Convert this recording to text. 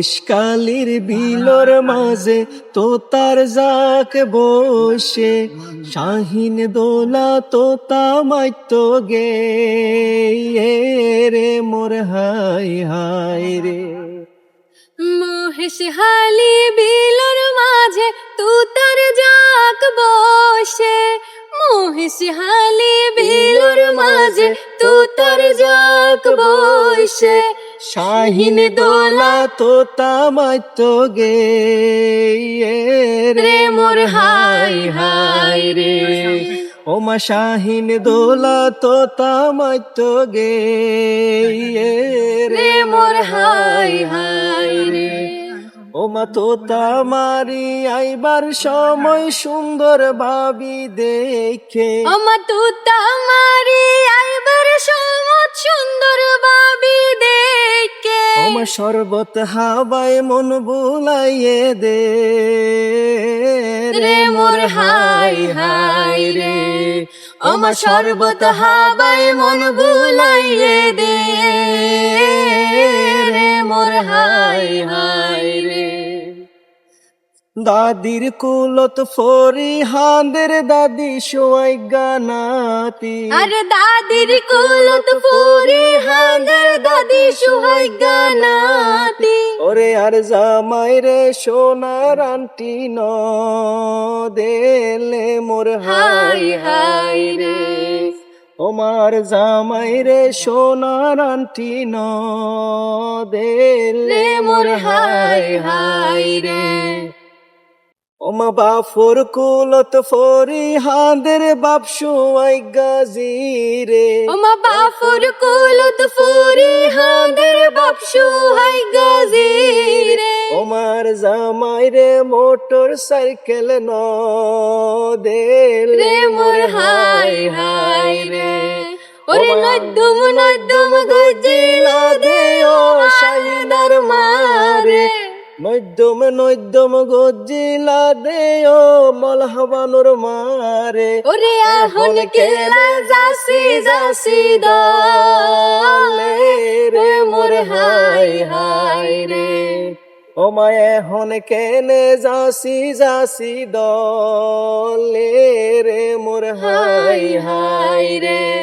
মহেশকালীর বিলর মাঝে তোতার যাক বসে। শাহিন দোলা তোতা মাইত গে রে মোর হাই হাই রে। মহেশ হালি বিলর মাঝে তুতার যাক বসে। মহেশ হালি বিলর মাঝে তুতার যাক বসে। শাহিন দোলা তোতা মাইত গে রে মোর হাই হাই রে। ও মা শাহিন দোলা তোতা মাইত গে রে মোর হাই হাই রে। ও মা তোতা মারি আইবার সময় সুন্দর ভাবি দেখে। আমার তুতা মারি আইবার শরবত হাবায় মন বুলাইয়ে দে রে মোর হাই হাই রে। আমার শরবত হাবায় মন বুলাইয়ে দে রে মোর হাই হাই রে। দাদির কুলত ফরি হাঁদের দাদি সোয়াই গানাতি। আর দাদির কুলত পুরি হাঁদের দাদি সুহাই গানাতি। ওরে আর জামাই রে সোনার আন্টি ন দেলে মোর হাই হাই রে। ওমার জামাই রে সোনার আন্টি ন দেলে মোর হাই হাই রে। ওমা বাফর কুলত ফরি হাঁদের বাপসু আই গাজি রে ওমা বাফুর কুলত পুরি হাঁদের বাপ সুহাই গাজি রে ওমার জামাই রে মোটর সাইকেল ন দেল রে মোর হাই হাই রে। ওরে নদ্দুম নদ্দুম গজিলা দে ও শাহিদার মারে। নৈদ্যম নৈদ্যম গজিলা দে ও মলহবানুর মারে। ওরে আহন কেলা যাসি যাসি দলে? রে মোর হাই হাই রে। ও মায় হন কেনে যাসি যাসি দলে রে মোর হাই হাই রে।